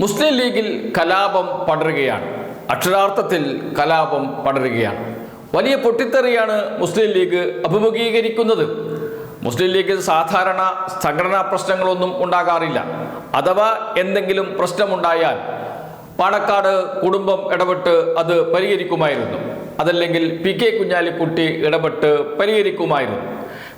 മുസ്ലിം ലീഗിൽ കലാപം പടരുകയാണ്. അക്ഷരാർത്ഥത്തിൽ കലാപം പടരുകയാണ്. വലിയ പൊട്ടിത്തെറിയാണ് മുസ്ലിം ലീഗ് അഭിമുഖീകരിക്കുന്നത്. മുസ്ലിം ലീഗിൽ സാധാരണ സംഘടനാ പ്രശ്നങ്ങളൊന്നും ഉണ്ടാകാറില്ല. അഥവാ എന്തെങ്കിലും പ്രശ്നമുണ്ടായാൽ പാണക്കാട് കുടുംബം ഇടപെട്ട് അത് പരിഹരിക്കുമായിരുന്നു. അതല്ലെങ്കിൽ പി കെ കുഞ്ഞാലിക്കുട്ടി ഇടപെട്ട് പരിഹരിക്കുമായിരുന്നു.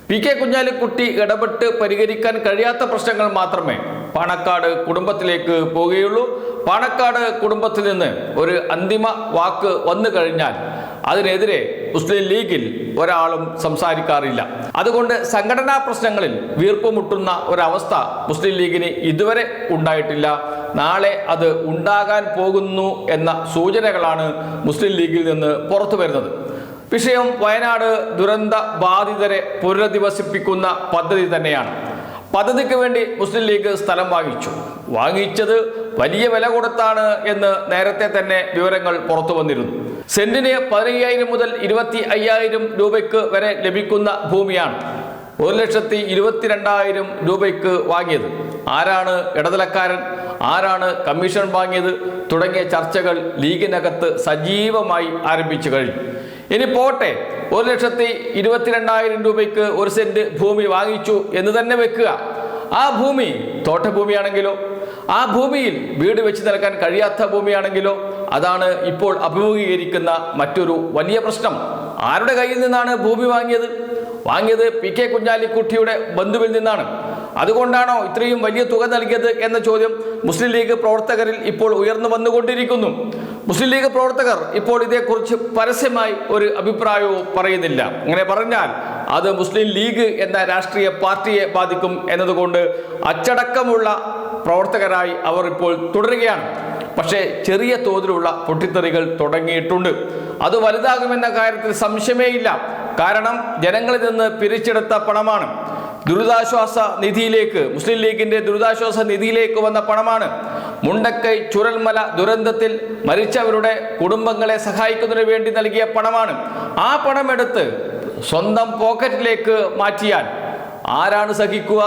പി കെ കുഞ്ഞാലിക്കുട്ടി ഇടപെട്ട് പരിഹരിക്കാൻ കഴിയാത്ത പ്രശ്നങ്ങൾ മാത്രമേ പാണക്കാട് കുടുംബത്തിലേക്ക് പോവുകയുള്ളൂ പാണക്കാട് കുടുംബത്തിൽ നിന്ന് ഒരു അന്തിമ വാക്ക് വന്നു കഴിഞ്ഞാൽ അതിനെതിരെ മുസ്ലിം ലീഗിൽ ഒരാളും സംസാരിക്കാറില്ല. അതുകൊണ്ട് സംഘടനാ പ്രശ്നങ്ങളിൽ വീർപ്പുമുട്ടുന്ന ഒരവസ്ഥ മുസ്ലിം ലീഗിന് ഇതുവരെ ഉണ്ടായിട്ടില്ല. നാളെ അത് ഉണ്ടാകാൻ പോകുന്നു എന്ന സൂചനകളാണ് മുസ്ലിം ലീഗിൽ നിന്ന് പുറത്തു വരുന്നത്. വിഷയം വയനാട് ദുരന്ത ബാധിതരെ പുനരധിവസിപ്പിക്കുന്ന പദ്ധതി തന്നെയാണ്. പദ്ധതിക്ക് വേണ്ടി മുസ്ലിം ലീഗ് സ്ഥലം വാങ്ങിച്ചു. വാങ്ങിച്ചത് വലിയ വില കൊടുത്താണ് എന്ന് നേരത്തെ തന്നെ വിവരങ്ങൾ പുറത്തു വന്നിരുന്നു. സെന്റിന് പതിനയ്യായിരം മുതൽ ഇരുപത്തി അയ്യായിരം രൂപയ്ക്ക് വരെ ലഭിക്കുന്ന ഭൂമിയാണ് ഒരു ലക്ഷത്തി ഇരുപത്തിരണ്ടായിരം രൂപയ്ക്ക് വാങ്ങിയത്. ആരാണ് ഇടനിലക്കാരൻ? ആരാണ് കമ്മീഷൻ വാങ്ങിയത്? തുടങ്ങിയ ചർച്ചകൾ ലീഗിനകത്ത് സജീവമായി ആരംഭിച്ചു കഴിഞ്ഞു. ഇനി പോട്ടെ ഒരു ലക്ഷത്തി ഇരുപത്തിരണ്ടായിരം രൂപയ്ക്ക് ഒരു സെന്റ് ഭൂമി വാങ്ങിച്ചു എന്ന് തന്നെ വെക്കുക. ആ ഭൂമി തോട്ടഭൂമിയാണെങ്കിലോ ആ ഭൂമിയിൽ വീട് വെച്ച് നൽകാൻ കഴിയാത്ത ഭൂമിയാണെങ്കിലോ അതാണ് ഇപ്പോൾ അഭിമുഖീകരിക്കുന്ന മറ്റൊരു വലിയ പ്രശ്നം. ആരുടെ കയ്യിൽ നിന്നാണ് ഭൂമി വാങ്ങിയത്? വാങ്ങിയത് പി കെ കുഞ്ഞാലിക്കുട്ടിയുടെ ബന്ധുവിൽ നിന്നാണ്. അതുകൊണ്ടാണോ ഇത്രയും വലിയ തുക നൽകിയത് എന്ന ചോദ്യം മുസ്ലിം ലീഗ് പ്രവർത്തകരിൽ ഇപ്പോൾ ഉയർന്നു വന്നുകൊണ്ടിരിക്കുന്നു. മുസ്ലിം ലീഗ് പ്രവർത്തകർ ഇപ്പോൾ ഇതേക്കുറിച്ച് പരസ്യമായി ഒരു അഭിപ്രായവും പറയുന്നില്ല. അങ്ങനെ പറഞ്ഞാൽ അത് മുസ്ലിം ലീഗ് എന്ന രാഷ്ട്രീയ പാർട്ടിയെ ബാധിക്കും എന്നതുകൊണ്ട് അച്ചടക്കമുള്ള പ്രവർത്തകരായി അവർ ഇപ്പോൾ തുടരുകയാണ്. പക്ഷേ ചെറിയ തോതിലുള്ള പൊട്ടിത്തെറികൾ തുടങ്ങിയിട്ടുണ്ട്. അത് വലുതാകുമെന്ന കാര്യത്തിൽ സംശയമേയില്ല. കാരണം ജനങ്ങളിൽ നിന്ന് പിരിച്ചെടുത്ത പണമാണ്. ദുരിതാശ്വാസ നിധിയിലേക്ക് മുസ്ലിം ലീഗിന്റെ ദുരിതാശ്വാസ നിധിയിലേക്ക് വന്ന പണമാണ്. മുണ്ടക്കൈ ചുരൽമല ദുരന്തത്തിൽ മരിച്ചവരുടെ കുടുംബങ്ങളെ സഹായിക്കുന്നതിന് വേണ്ടി നൽകിയ പണമാണ്. ആ പണമെടുത്ത് സ്വന്തം പോക്കറ്റിലേക്ക് മാറ്റിയാൽ ആരാണ് സഹിക്കുക?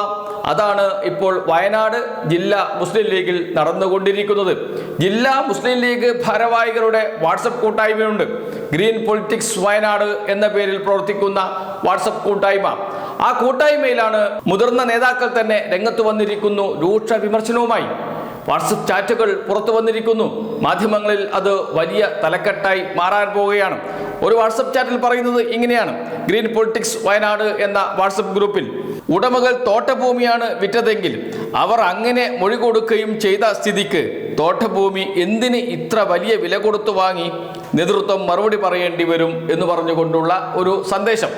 അതാണ് ഇപ്പോൾ വയനാട് ജില്ലാ മുസ്ലിം ലീഗിൽ നടന്നുകൊണ്ടിരിക്കുന്നത്. ജില്ലാ മുസ്ലിം ലീഗ് ഭാരവാഹികളുടെ വാട്സപ്പ് കൂട്ടായ്മയുണ്ട്. ഗ്രീൻ പൊളിറ്റിക്സ് വയനാട് എന്ന പേരിൽ പ്രവർത്തിക്കുന്ന വാട്സപ്പ് കൂട്ടായ്മ. ആ കൂട്ടായ്മയിലാണ് മുതിർന്ന നേതാക്കൾ തന്നെ രംഗത്ത് വന്നിരിക്കുന്നു രൂക്ഷ വിമർശനവുമായി. വാട്സപ്പ് ചാറ്റുകൾ പുറത്തു വന്നിരിക്കുന്നു. മാധ്യമങ്ങളിൽ അത് വലിയ തലക്കെട്ടായി മാറാൻ പോവുകയാണ്. ഒരു വാട്സപ്പ് ചാറ്റിൽ പറയുന്നത് ഇങ്ങനെയാണ്. ഗ്രീൻ പൊളിറ്റിക്സ് വയനാട് എന്ന വാട്സപ്പ് ഗ്രൂപ്പിൽ ഉടമകൾ തോട്ടഭൂമിയാണ് വിറ്റതെങ്കിൽ അവർ അങ്ങനെ മൊഴി കൊടുക്കുകയും ചെയ്ത സ്ഥിതിക്ക് തോട്ടഭൂമി എന്തിന് ഇത്ര വലിയ വില കൊടുത്തു വാങ്ങി? നേതൃത്വം മറുപടി പറയേണ്ടി വരും എന്ന് പറഞ്ഞുകൊണ്ടുള്ള ഒരു സന്ദേശം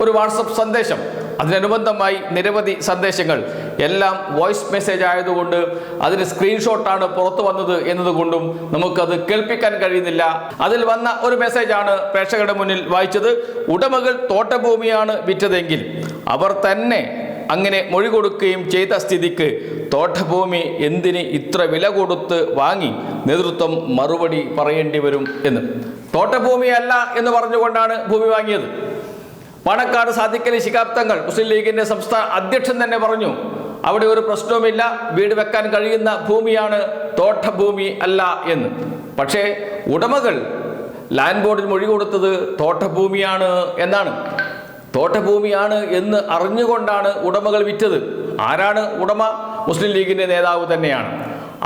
ഒരു വാട്സപ്പ് സന്ദേശം അതിനനുബന്ധമായി നിരവധി സന്ദേശങ്ങൾ. എല്ലാം വോയിസ് മെസ്സേജ് ആയതുകൊണ്ട് അതിന് സ്ക്രീൻഷോട്ടാണ് പുറത്തു വന്നത് എന്നതുകൊണ്ടും നമുക്കത് കേൾപ്പിക്കാൻ കഴിയുന്നില്ല. അതിൽ വന്ന ഒരു മെസ്സേജാണ് പ്രേക്ഷകരുടെ മുന്നിൽ വായിച്ചത്. ഉടമകൾ തോട്ടഭൂമിയാണ് വിറ്റതെങ്കിൽ അവർ തന്നെ അങ്ങനെ മൊഴി കൊടുക്കുകയും ചെയ്ത സ്ഥിതിക്ക് തോട്ടഭൂമി എന്തിന് ഇത്ര വില കൊടുത്ത് വാങ്ങി? നേതൃത്വം മറുപടി പറയേണ്ടി വരും എന്ന്. തോട്ടഭൂമിയല്ല എന്ന് പറഞ്ഞുകൊണ്ടാണ് ഭൂമി വാങ്ങിയത്. പാണക്കാട് സാധിക്കലി ശിഹാബ് തങ്ങൾ മുസ്ലിം ലീഗിന്റെ സംസ്ഥാന അധ്യക്ഷൻ തന്നെ പറഞ്ഞു അവിടെ ഒരു പ്രശ്നവുമില്ല വീട് വെക്കാൻ കഴിയുന്ന ഭൂമിയാണ് തോട്ടഭൂമി അല്ല എന്ന്. പക്ഷേ ഉടമകൾ ലാൻഡ് ബോർഡിൽ മൊഴി കൊടുത്തത് തോട്ടഭൂമിയാണ് എന്നാണ്. തോട്ടഭൂമിയാണ് എന്ന് അറിഞ്ഞുകൊണ്ടാണ് ഉടമകൾ വിറ്റത്. ആരാണ് ഉടമ? മുസ്ലിം ലീഗിന്റെ നേതാവ് തന്നെയാണ്.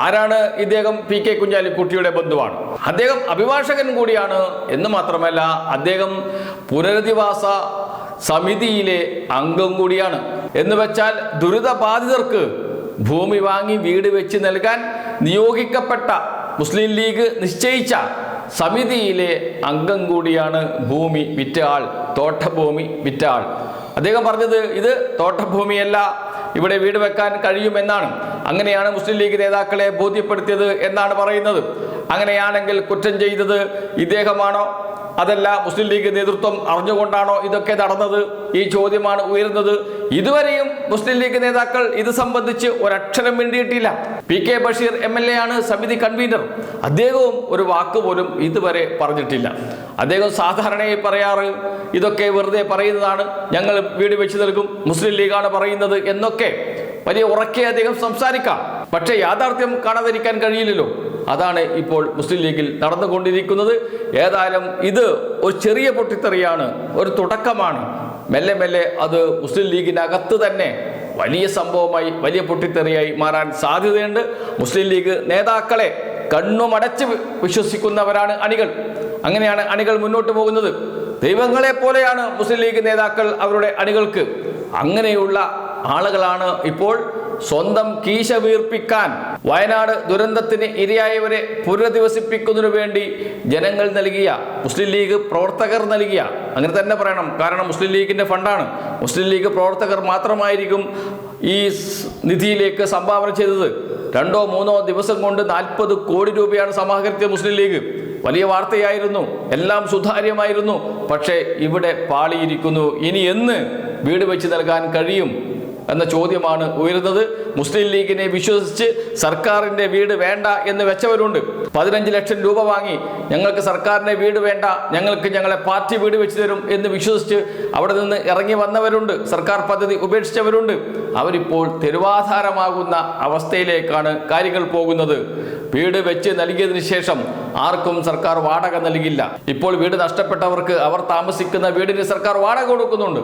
ആരാണ് ഇദ്ദേഹം പി കെ കുഞ്ഞാലിക്കുട്ടിയുടെ ബന്ധുവാണ്? അദ്ദേഹം അഭിഭാഷകൻ കൂടിയാണ് എന്ന് മാത്രമല്ല അദ്ദേഹം പുനരധിവാസ സമിതിയിലെ അംഗം കൂടിയാണ്. എന്ന് വെച്ചാൽ ദുരിതബാധിതർക്ക് ഭൂമി വാങ്ങി വീട് വെച്ച് നൽകാൻ നിയോഗിക്കപ്പെട്ട മുസ്ലിം ലീഗ് നിശ്ചയിച്ച സമിതിയിലെ അംഗം കൂടിയാണ് ഭൂമി വിറ്റ ആൾ തോട്ടഭൂമി വിറ്റ ആൾ. അദ്ദേഹം പറഞ്ഞത് ഇത് തോട്ടഭൂമിയല്ല ഇവിടെ വീട് വെക്കാൻ കഴിയുമെന്നാണ്. അങ്ങനെയാണ് മുസ്ലിം ലീഗ് നേതാക്കളെ ബോധ്യപ്പെടുത്തിയത് എന്നാണ് പറയുന്നത്. അങ്ങനെയാണെങ്കിൽ കുറ്റം ചെയ്തത് ഇദ്ദേഹമാണോ? അതല്ല മുസ്ലിം ലീഗ് നേതൃത്വം അറിഞ്ഞുകൊണ്ടാണോ ഇതൊക്കെ നടന്നത്? ഈ ചോദ്യമാണ് ഉയരുന്നത്. ഇതുവരെയും മുസ്ലിം ലീഗ് നേതാക്കൾ ഇത് സംബന്ധിച്ച് ഒരക്ഷരം വേണ്ടിയിട്ടില്ല P K Basheer M L A ആണ് സമിതി കൺവീനർ. അദ്ദേഹവും ഒരു വാക്ക് പോലും ഇതുവരെ പറഞ്ഞിട്ടില്ല. അദ്ദേഹം സാധാരണയായി പറയാറ് ഇതൊക്കെ വെറുതെ പറയുന്നതാണ്. ഞങ്ങൾ വീട് വെച്ച് നൽകും മുസ്ലിം ലീഗാണ് പറയുന്നത് എന്നൊക്കെ. വലിയ ഉറക്കെ അദ്ദേഹം സംസാരിക്കാം. പക്ഷേ യാഥാർത്ഥ്യം കാണാതിരിക്കാൻ കഴിയില്ലല്ലോ. അതാണ് ഇപ്പോൾ മുസ്ലിം ലീഗിൽ നടന്നുകൊണ്ടിരിക്കുന്നത്. ഏതായാലും ഇത് ഒരു ചെറിയ പൊട്ടിത്തെറിയാണ് ഒരു തുടക്കമാണ്. മെല്ലെ മെല്ലെ അത് മുസ്ലിം ലീഗിനകത്ത് തന്നെ വലിയ സംഭവമായി വലിയ പൊട്ടിത്തെറിയായി മാറാൻ സാധ്യതയുണ്ട്. മുസ്ലിം ലീഗ് നേതാക്കളെ കണ്ണുമടച്ച് വിശ്വസിക്കുന്നവരാണ് അണികൾ. അങ്ങനെയാണ് അണികൾ മുന്നോട്ട് പോകുന്നത്. ദൈവങ്ങളെ പോലെയാണ് മുസ്ലിം ലീഗ് നേതാക്കൾ അവരുടെ അണികൾക്ക്. അങ്ങനെയുള്ള ആളുകളാണ് ഇപ്പോൾ സ്വന്തം കീശ വീർപ്പിക്കാൻ വയനാട് ദുരന്തത്തിന് ഇരയായവരെ പുനരധിവസിപ്പിക്കുന്നതിനു വേണ്ടി ജനങ്ങൾ നൽകിയ മുസ്ലിം ലീഗ് പ്രവർത്തകർ നൽകിയ അങ്ങനെ തന്നെ പറയണം കാരണം മുസ്ലിം ലീഗിന്റെ ഫണ്ടാണ്. മുസ്ലിം ലീഗ് പ്രവർത്തകർ മാത്രമായിരിക്കും ഈ നിധിയിലേക്ക് സംഭാവന ചെയ്തത്. രണ്ടോ മൂന്നോ ദിവസം കൊണ്ട് നാൽപ്പത് കോടി രൂപയാണ് സമാഹരിച്ചത് മുസ്ലിം ലീഗ്. വലിയ വാർത്തയായിരുന്നു. എല്ലാം സുതാര്യമായിരുന്നു. പക്ഷേ ഇവിടെ പാളിയിരിക്കുന്നു. ഇനി എന്ന് വീട് വെച്ച് നൽകാൻ കഴിയും? എന്ന ചോദ്യമാണ് ഉയരുന്നത്. മുസ്ലിം ലീഗിനെ വിശ്വസിച്ച് സർക്കാരിന്റെ വീട് വേണ്ട എന്ന് വെച്ചവരുണ്ട്. പതിനഞ്ച് ലക്ഷം രൂപ വാങ്ങി ഞങ്ങൾക്ക് സർക്കാരിന്റെ വീട് വേണ്ട ഞങ്ങൾക്ക് ഞങ്ങളെ പാർട്ടി വീട് വെച്ച് തരും എന്ന് വിശ്വസിച്ച് അവിടെ നിന്ന് ഇറങ്ങി വന്നവരുണ്ട്. സർക്കാർ പദ്ധതി ഉപേക്ഷിച്ചവരുണ്ട്. അവരിപ്പോൾ തെരുവാധാരമാകുന്ന അവസ്ഥയിലേക്കാണ് കാര്യങ്ങൾ പോകുന്നത്. വീട് വെച്ച് നൽകിയതിനു ശേഷം ആർക്കും സർക്കാർ വാടക നൽകില്ല ഇപ്പോൾ വീട് നഷ്ടപ്പെട്ടവർക്ക് അവർ താമസിക്കുന്ന വീടിന് സർക്കാർ വാടക കൊടുക്കുന്നുണ്ട്.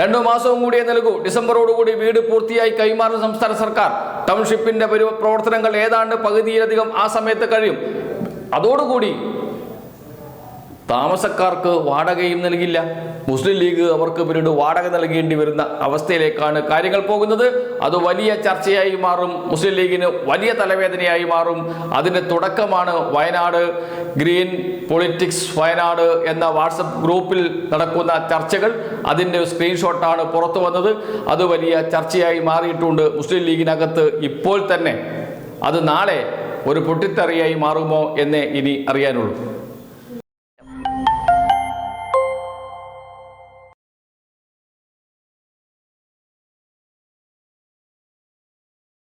രണ്ടു മാസവും കൂടിയേ നൽകൂ. ഡിസംബറോടുകൂടി വീട് പൂർത്തിയായി കൈമാറുന്ന സംസ്ഥാന സർക്കാർ. ടൗൺഷിപ്പിന്റെ പ്രവർത്തനങ്ങൾ ഏതാണ്ട് പകുതിയിലധികം ആ സമയത്ത് കഴിയും. അതോടുകൂടി താമസക്കാർക്ക് വാടകയും നൽകില്ല. മുസ്ലിം ലീഗ് അവർക്ക് പിന്നീട് വാടക നൽകേണ്ടി വരുന്ന അവസ്ഥയിലേക്കാണ് കാര്യങ്ങൾ പോകുന്നത്. അത് വലിയ ചർച്ചയായി മാറും. മുസ്ലിം ലീഗിന് വലിയ തലവേദനയായി മാറും. അതിന്റെ തുടക്കമാണ് വയനാട് ഗ്രീൻ പൊളിറ്റിക്സ് വയനാട് എന്ന വാട്സപ്പ് ഗ്രൂപ്പിൽ നടക്കുന്ന ചർച്ചകൾ. അതിന്റെ സ്ക്രീൻഷോട്ടാണ് പുറത്തു വന്നത്. അത് വലിയ ചർച്ചയായി മാറിയിട്ടുണ്ട് മുസ്ലിം ലീഗിനകത്ത് ഇപ്പോൾ തന്നെ. അത് നാളെ ഒരു പൊട്ടിത്തെറിയായി മാറുമോ എന്നേ ഇനി അറിയാനുള്ളൂ.